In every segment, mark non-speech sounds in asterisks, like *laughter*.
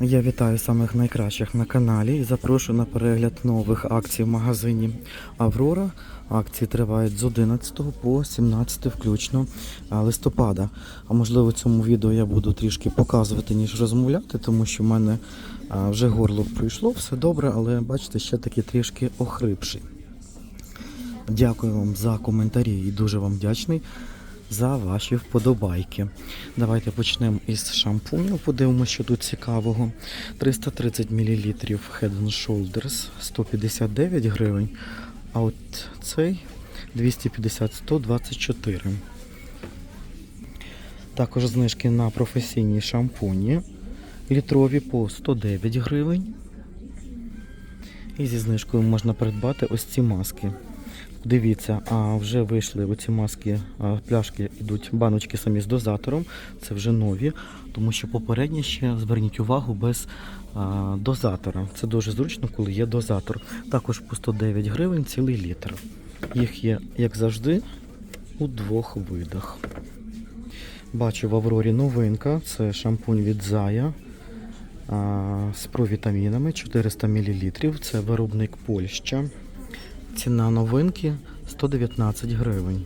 Я вітаю самих найкращих на каналі і запрошую на перегляд нових акцій в магазині Аврора. Акції тривають з 11 по 17 включно листопада. А можливо, цьому відео я буду трішки показувати, ніж розмовляти, тому що в мене вже горло пройшло, все добре, але бачите, ще таки трішки охрипший. Дякую вам за коментарі і дуже вам вдячний за ваші вподобайки. Давайте почнемо із шампуню. Подивимося, що тут цікавого. 330 мл Head and Shoulders 159 гривень. А от цей 250-124. Також знижки на професійні шампуні. Літрові по 109 гривень. І зі знижкою можна придбати ось ці маски. Дивіться, а вже вийшли оці маски, пляшки йдуть, баночки самі з дозатором. Це вже нові, тому що попередні ще зверніть увагу без дозатора. Це дуже зручно, коли є дозатор. Також по 109 гривень цілий літр. Їх є, як завжди, у двох видах. Бачу в Аврорі новинка. Це шампунь від Зая з провітамінами 400 мл. Це виробник Польща. Ціна новинки 119 гривень.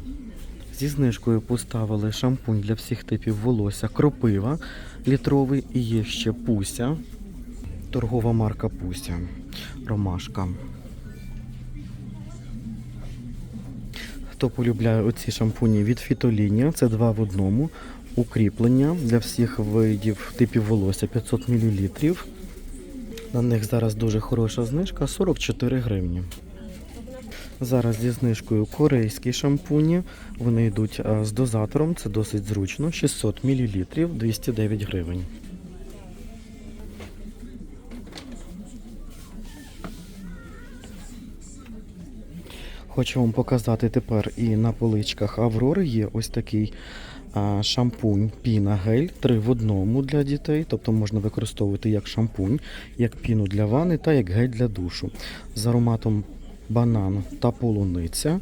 Зі знижкою поставили шампунь для всіх типів волосся Кропива літровий і є ще Пуся. Торгова марка Пуся. Ромашка. Хто полюбляє оці шампуні від Фітолінія, це два в одному. Укріплення для всіх видів типів волосся 500 мл. На них зараз дуже хороша знижка 44 гривні. Зараз зі знижкою корейські шампуні. Вони йдуть з дозатором, це досить зручно. 600 мл 209 гривень. Хочу вам показати тепер і на поличках Аврори є ось такий а, шампунь піна гель 3 в одному для дітей, тобто можна використовувати як шампунь, як піну для ванни та як гель для душу. З ароматом банан та полуниця.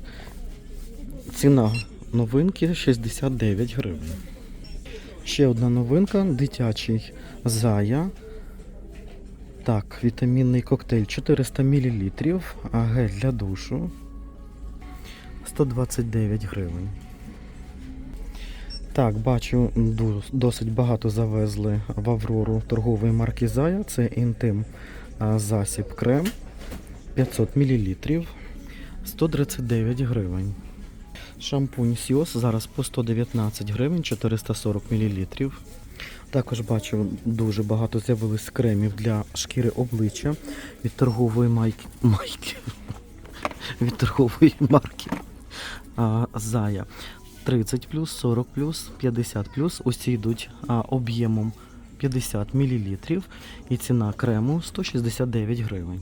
Ціна новинки 69 гривень. Ще одна новинка дитячий зая. Так, вітамінний коктейль 400 мл, а гель для душу 129 гривень. Так, бачу, досить багато завезли в Аврору торгової марки Зая. Це інтим засіб крем 500 мл 139 гривень. Шампунь Сіос зараз по 119 гривень 440 мл. Також бачу, дуже багато з'явилось кремів для шкіри обличчя від торгової майки. майки. *laughs* Від торгової марки а, Зая. 30 плюс, 40 плюс, 50 плюс. Усі йдуть об'ємом 50 мл. І ціна крему 169 гривень.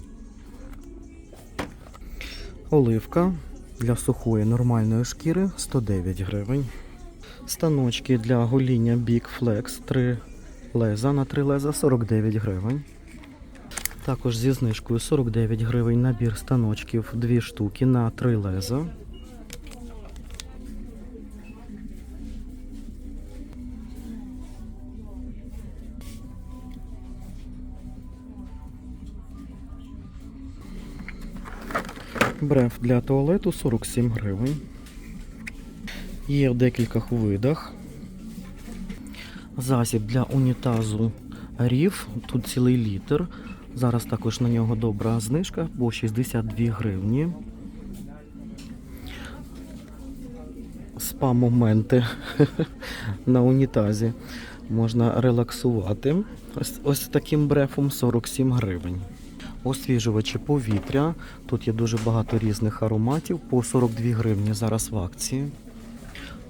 Оливка для сухої нормальної шкіри 109 гривень. Станочки для гоління Big Flex 3 леза на 3 леза 49 гривень. Також зі знижкою 49 гривень набір станочків 2 штуки на 3 леза. Бреф для туалету 47 гривень. Є в декількох видах. Засіб для унітазу Рів. Тут цілий літр. Зараз також на нього добра знижка по 62 гривні. Спа-моменти *laughs* на унітазі. Можна релаксувати. Ось, ось таким брефом 47 гривень. Освіжувачі повітря. Тут є дуже багато різних ароматів по 42 гривні зараз в акції.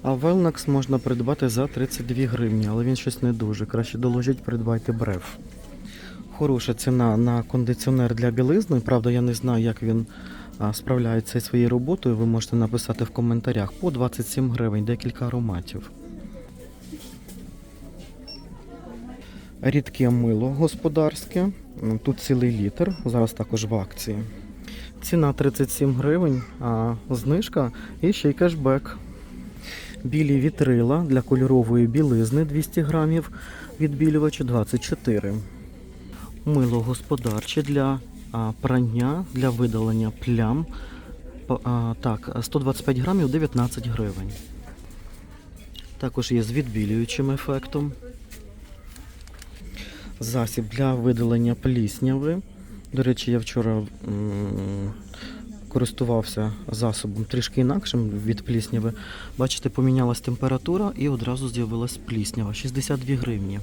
А Велнакс можна придбати за 32 гривні, але він щось не дуже. Краще доложіть, придбайте бреф. Хороша ціна на кондиціонер для білизни. Правда, я не знаю, як він справляється зі своєю роботою. Ви можете написати в коментарях. По 27 гривень, декілька ароматів. Рідке мило господарське. Тут цілий літр, зараз також в акції. Ціна 37 гривень, а знижка і ще й кешбек. Білі вітрила для кольорової білизни 200 грамів, відбілювач 24. Мило господарче для прання, для видалення плям. Так, 125 грамів 19 гривень. Також є з відбілюючим ефектом. Засіб для видалення плісняви. До речі, я вчора користувався засобом трішки інакшим від плісняви. Бачите, помінялась температура і одразу з'явилась пліснява. 62 гривні.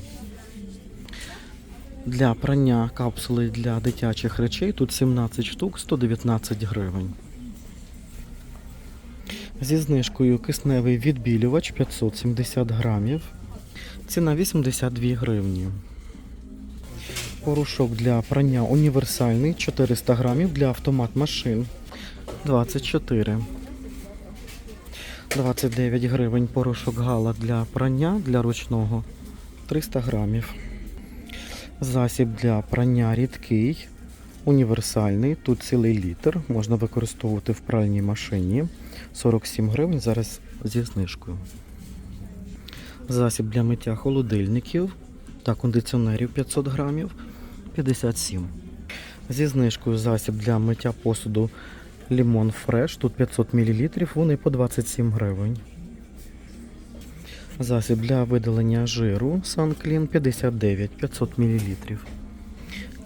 Для прання капсули для дитячих речей тут 17 штук, 119 гривень. Зі знижкою кисневий відбілювач 570 грамів. Ціна 82 гривні. Порошок для прання універсальний 400 грамів для автомат машин 24. 29 гривень порошок гала для прання для ручного 300 грамів. Засіб для прання рідкий, універсальний. Тут цілий літр. Можна використовувати в пральній машині. 47 гривень зараз зі знижкою. Засіб для миття холодильників та кондиціонерів 500 грамів 57. Зі знижкою засіб для миття посуду Limon Fresh, тут 500 мл, вони по 27 гривень. Засіб для видалення жиру SunClean 59 500 мл.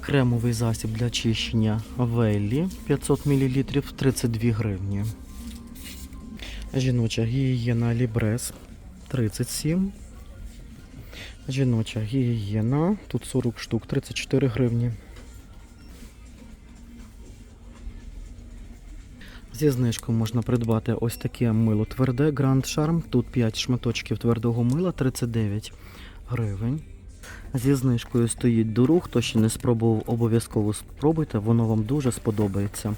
Кремовий засіб для чищення Веллі 500 мл 32 гривні. Жіноча гігієна Лібрес 37. Жіноча гігієна. Тут 40 штук, 34 гривні. Зі знижкою можна придбати ось таке мило тверде Grand Charm. Тут 5 шматочків твердого мила, 39 гривень. Зі знижкою стоїть дуру. Хто ще не спробував, обов'язково спробуйте, воно вам дуже сподобається.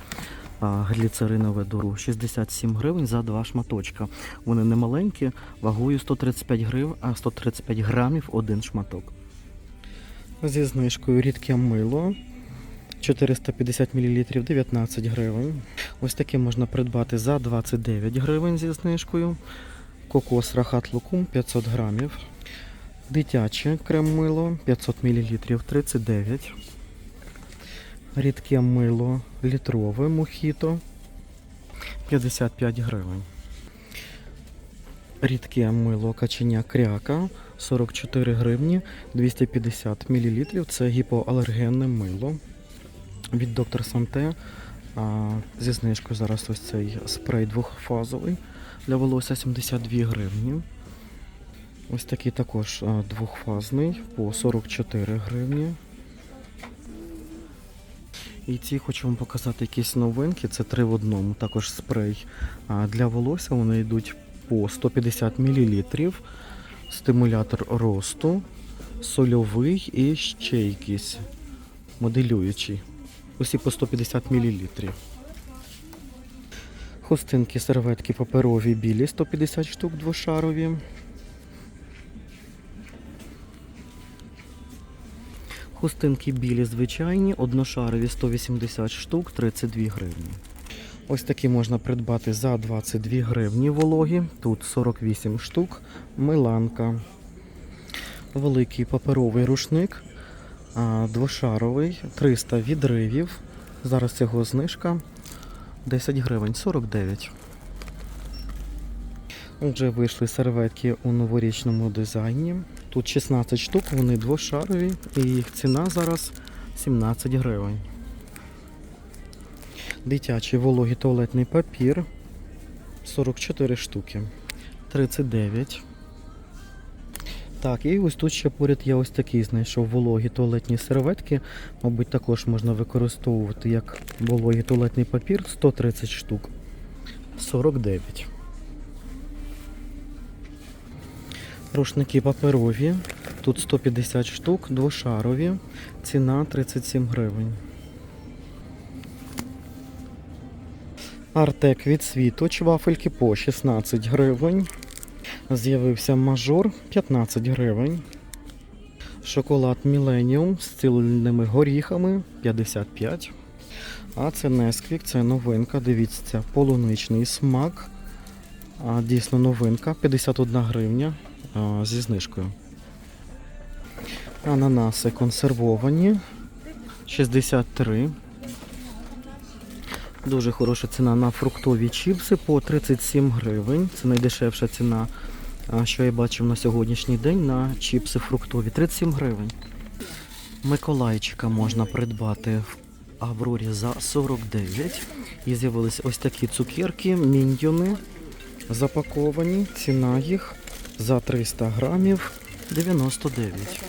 Гліцеринове дуру 67 гривень за два шматочка. Вони не маленькі, вагою 135 грив, а 135 грамів один шматок. Зі знижкою рідке мило 450 мл 19 гривень. Ось таке можна придбати за 29 гривень зі знижкою. Кокос Рахат Лукум 500 грамів. Дитяче крем-мило 500 мл 39. Рідке мило літрове мохіто 55 гривень. Рідке мило каченя кряка 44 гривні 250 мл. Це гіпоалергенне мило від доктор Санте. Зі знижкою зараз ось цей спрей двохфазовий для волосся 72 гривні. Ось такий також двохфазний по 44 гривні. І ці хочу вам показати якісь новинки. Це три в одному. Також спрей для волосся. Вони йдуть по 150 мл. Стимулятор росту, сольовий і ще якийсь моделюючий. Усі по 150 мл. Хустинки, серветки паперові білі 150 штук двошарові. Хустинки білі звичайні, одношарові 180 штук, 32 гривні. Ось такі можна придбати за 22 гривні вологі. Тут 48 штук, миланка. Великий паперовий рушник, двошаровий, 300 відривів. Зараз його знижка 10 гривень, 49. Вже вийшли серветки у новорічному дизайні. Тут 16 штук, вони двошарові, і їх ціна зараз 17 гривень. Дитячий вологий туалетний папір 44 штуки. 39. Так, і ось тут ще поряд я ось такий знайшов вологі туалетні серветки. Мабуть, також можна використовувати як вологий туалетний папір 130 штук. 49. Рушники паперові. Тут 150 штук, двошарові. Ціна 37 гривень. Артек від світоч, вафельки по 16 гривень. З'явився мажор 15 гривень. Шоколад Millennium з цілими горіхами 55. А це Несквік, це новинка. Дивіться, полуничний смак. А, дійсно новинка 51 гривня зі знижкою. Ананаси консервовані 63. Дуже хороша ціна на фруктові чіпси по 37 гривень. Це найдешевша ціна, що я бачив на сьогоднішній день на чіпси фруктові. 37 гривень. Миколайчика можна придбати в Аврорі за 49. І з'явились ось такі цукерки, міньйони запаковані. Ціна їх за 300 грамів 99.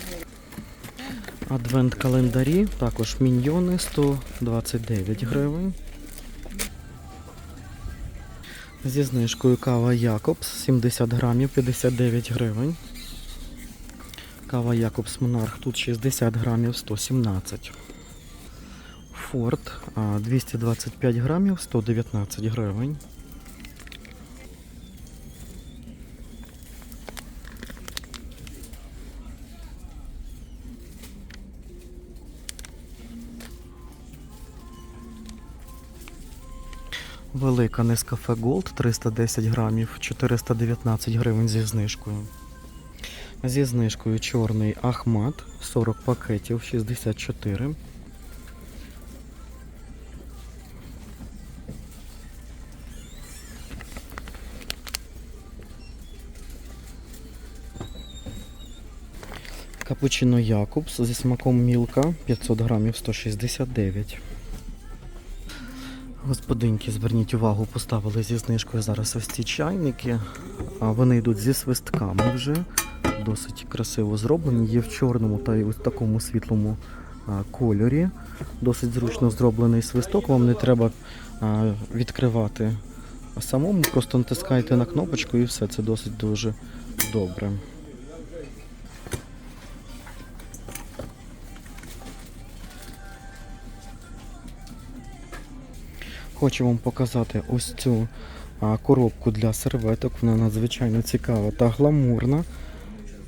Адвент календарі, також міньйони 129 гривень. Зі знижкою кава Якобс 70 грамів 59 гривень. Кава Якобс Монарх тут 60 грамів 117. Форд 225 грамів 119 гривень. Велика Нескафе Голд 310 грамів 419 гривень зі знижкою. Зі знижкою чорний Ахмат 40 пакетів 64. Капучино Якобс зі смаком Мілка 500 грамів 169. Господинки, зверніть увагу, поставили зі знижкою зараз ось ці чайники. Вони йдуть зі свистками вже. Досить красиво зроблені. Є в чорному та й ось такому світлому кольорі. Досить зручно зроблений свисток. Вам не треба відкривати самому, просто натискаєте на кнопочку і все. Це досить дуже добре. Хочу вам показати ось цю коробку для серветок. Вона надзвичайно цікава та гламурна.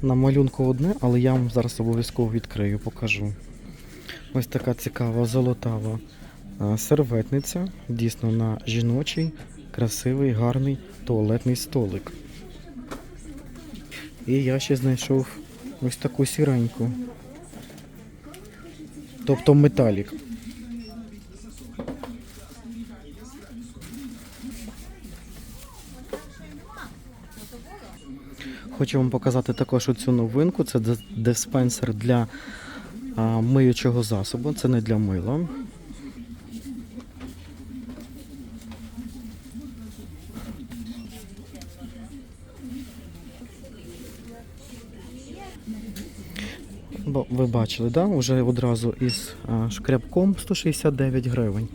На малюнку одне, але я вам зараз обов'язково відкрию, покажу. Ось така цікава золотава серветниця. Дійсно на жіночий, красивий, гарний туалетний столик. І я ще знайшов ось таку сіреньку. Тобто металік. Хочу вам показати також оцю новинку. Це дис- диспенсер для а, миючого засобу. Це не для мила. Бо ви бачили, да? Уже одразу із шкрябком 169 гривень.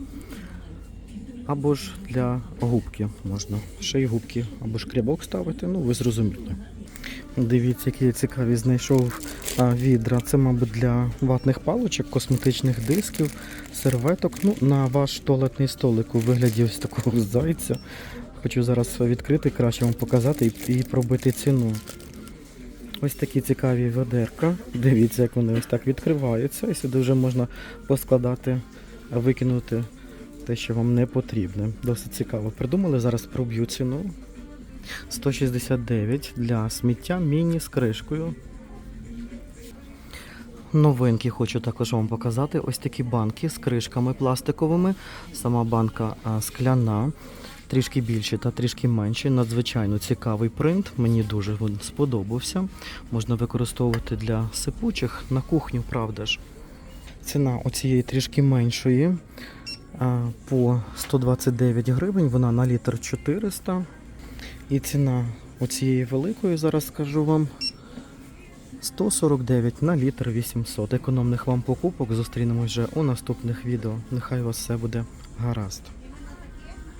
Або ж для губки можна. Ще й губки або шкрябок ставити, ну ви зрозуміли. Дивіться, які я цікаві знайшов відра. Це, мабуть, для ватних паличок, косметичних дисків, серветок. Ну, на ваш туалетний столик у вигляді ось такого *laughs* зайця. Хочу зараз відкрити, краще вам показати і, і пробити ціну. Ось такі цікаві ведерка. Дивіться, як вони ось так відкриваються. І сюди вже можна поскладати, викинути те, що вам не потрібне. Досить цікаво. Придумали, зараз проб'ю ціну. 169 для сміття міні з кришкою. Новинки хочу також вам показати. Ось такі банки з кришками пластиковими. Сама банка скляна, трішки більше та трішки менше. Надзвичайно цікавий принт. Мені дуже він сподобався. Можна використовувати для сипучих на кухню, правда ж. Ціна оцієї трішки меншої по 129 гривень. Вона на літр 400. І ціна оцієї великої, зараз скажу вам, 149 на літр 800. Економних вам покупок зустрінемось вже у наступних відео. Нехай у вас все буде гаразд.